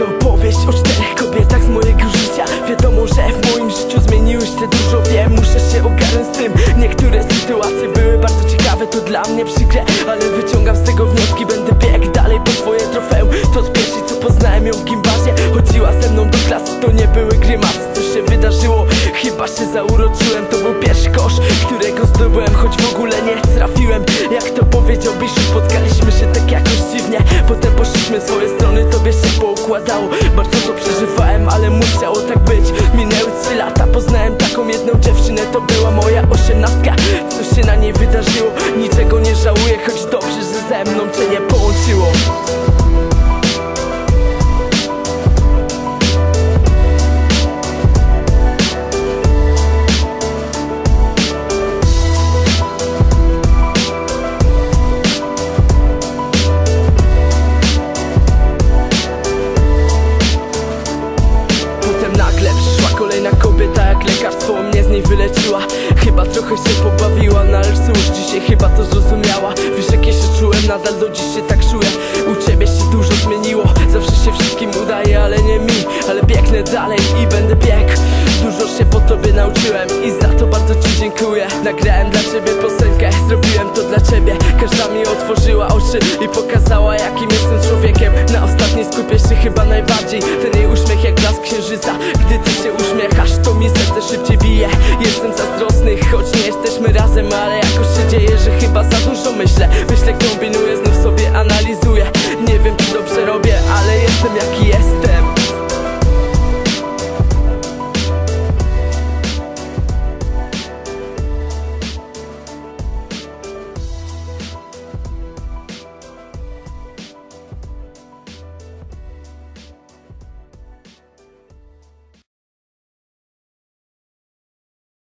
To opowieść o czterech kobietach z mojego życia. Wiadomo, że w moim życiu zmieniły się dużo Wiem, muszę się ogarnąć z tym. Niektóre sytuacje były bardzo ciekawe To dla mnie przykre, ale wyciągam z tego wnioski Będę biegł dalej po swoje trofeum. To z pierwszej co poznałem ją w gimbazie. Chodziła ze mną do klasy, to nie były grymasy. Co się wydarzyło? Chyba się zauroczyłem To był pierwszy kosz, którego zdobyłem Choć w ogóle nie trafiłem. Jak to powiedział Biszu, spotkaliśmy się tak jakoś dziwnie? Potem poszliśmy swoje strony, tobie się Bardzo to przeżywałem, ale musiało tak być. Minęły trzy lata, poznałem taką jedną dziewczynę To była moja osiemnastka. Co się na wyleciła Chyba trochę się pobawiła, no ale cóż Dzisiaj chyba to zrozumiała. Wiesz jak ja się czułem, nadal do dziś się tak czuję U ciebie się dużo zmieniło Zawsze się wszystkim udaje, ale nie mi. Ale biegnę dalej i będę biegł. Dużo się po tobie nauczyłem I za to bardzo ci dziękuję. Nagrałem dla ciebie piosenkę Zrobiłem to dla ciebie. Każda mi otworzyła oczy I pokazała jakim jestem człowiekiem. Na ostatniej skupię się chyba najbardziej mi serce szybciej bije. Jestem zazdrosny, choć nie jesteśmy razem Ale jakoś się dzieje, że chyba za dużo myślę. Myślę